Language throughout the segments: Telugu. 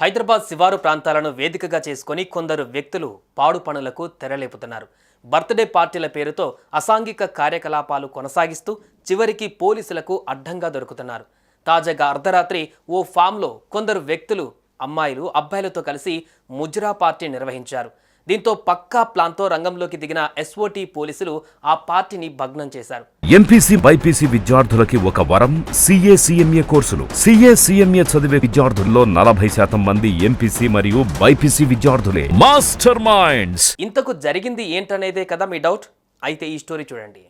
హైదరాబాద్ శివారు ప్రాంతాలను వేదికగా చేసుకొని కొందరు వ్యక్తులు పాడు పనులకు తెరలేపుతున్నారు. బర్త్డే పార్టీల పేరుతో అసాంఘిక కార్యకలాపాలు కొనసాగిస్తూ చివరికి పోలీసులకు అడ్డంగా దొరుకుతున్నారు. తాజాగా అర్ధరాత్రి ఓ ఫామ్లో కొందరు వ్యక్తులు అమ్మాయిలు అబ్బాయిలతో కలిసి ముజ్రా పార్టీ నిర్వహించారు. దీంతో పక్కా ప్లాన్తో రంగంలోకి దిగిన ఎస్ఓటీ పోలీసులు ఆ పార్టీని భగ్నం చేశారు. ఎంపీసీ బైపీసీ విద్యార్థులకి ఒక వరం సిఏసీఎంఏ కోర్సులు. సిఏసీఎంఏ చదివే విద్యార్థుల్లో నలభై శాతం మంది ఎంపీసీ మరియు బైపీసీ విద్యార్థులే. మాస్టర్ మైండ్స్ ఇంతకు జరిగింది ఏంటనేదే కదా మీ డౌట్? అయితే ఈ స్టోరీ చూడండి.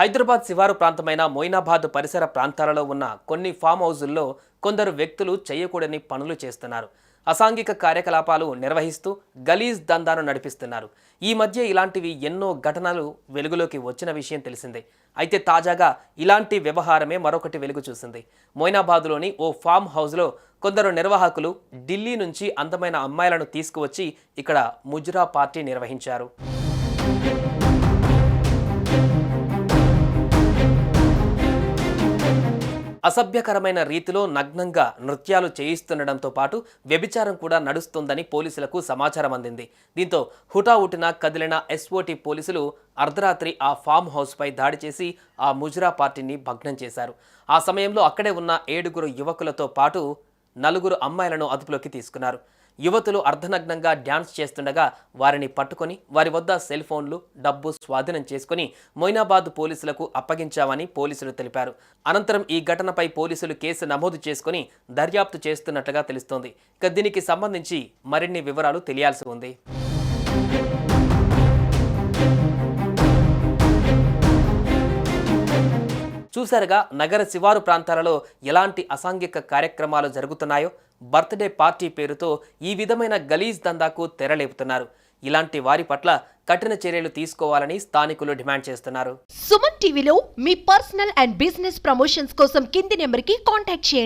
హైదరాబాద్ శివారు ప్రాంతమైన మొయినాబాద్ పరిసర ప్రాంతాలలో ఉన్న కొన్ని ఫామ్ హౌజుల్లో కొందరు వ్యక్తులు చేయకూడని పనులు చేస్తున్నారు. అసాంఘిక కార్యకలాపాలు నిర్వహిస్తూ గలీజ్ దందాను నడిపిస్తున్నారు. ఈ మధ్య ఇలాంటివి ఎన్నో ఘటనలు వెలుగులోకి వచ్చిన విషయం తెలిసిందే. అయితే తాజాగా ఇలాంటి వ్యవహారమే మరొకటి వెలుగు చూసింది. మొయినాబాద్లోని ఓ ఫామ్ హౌస్లో కొందరు నిర్వాహకులు ఢిల్లీ నుంచి అందమైన అమ్మాయిలను తీసుకువచ్చి ఇక్కడ ముజ్రా పార్టీ నిర్వహించారు. అసభ్యకరమైన రీతిలో నగ్నంగా నృత్యాలు చేయిస్తుండడంతో పాటు వ్యభిచారం కూడా నడుస్తుందని పోలీసులకు సమాచారం అందింది. దీంతో హుటాహుటిన కదిలిన ఎస్ఓటి పోలీసులు అర్ధరాత్రి ఆ ఫామ్ హౌస్పై దాడి చేసి ఆ ముజురా పార్టీని భగ్నం చేశారు. ఆ సమయంలో అక్కడే ఉన్న ఏడుగురు యువకులతో పాటు నలుగురు అమ్మాయిలను అదుపులోకి తీసుకున్నారు. యువతులు అర్ధనగ్నంగా డ్యాన్స్ చేస్తుండగా వారిని పట్టుకొని వారి వద్ద సెల్ ఫోన్లు డబ్బు స్వాధీనం చేసుకుని మొయినాబాద్ పోలీసులకు అప్పగించామని పోలీసులు తెలిపారు. అనంతరం ఈ ఘటనపై పోలీసులు కేసు నమోదు చేసుకుని దర్యాప్తు చేస్తున్నట్లుగా తెలుస్తోంది. ఇక దీనికి సంబంధించి మరిన్ని వివరాలు తెలియాల్సి ఉంది. చూశారుగా నగర శివారు ప్రాంతాలలో ఎలాంటి అసాంఘిక కార్యక్రమాలు జరుగుతున్నాయో బర్త్డే పార్టీ పేరుతో ఈ విధమైన గలీజ్ దందాకు తెరలేపుతున్నారు. ఇలాంటి వారి పట్ల కఠిన చర్యలు తీసుకోవాలని స్థానికులు డిమాండ్ చేస్తున్నారు. సుమన్ టీవీలో మీ పర్సనల్ అండ్ బిజినెస్ ప్రమోషన్స్ కోసం కింది నెంబర్కి కాంటాక్ట్ చేయండి.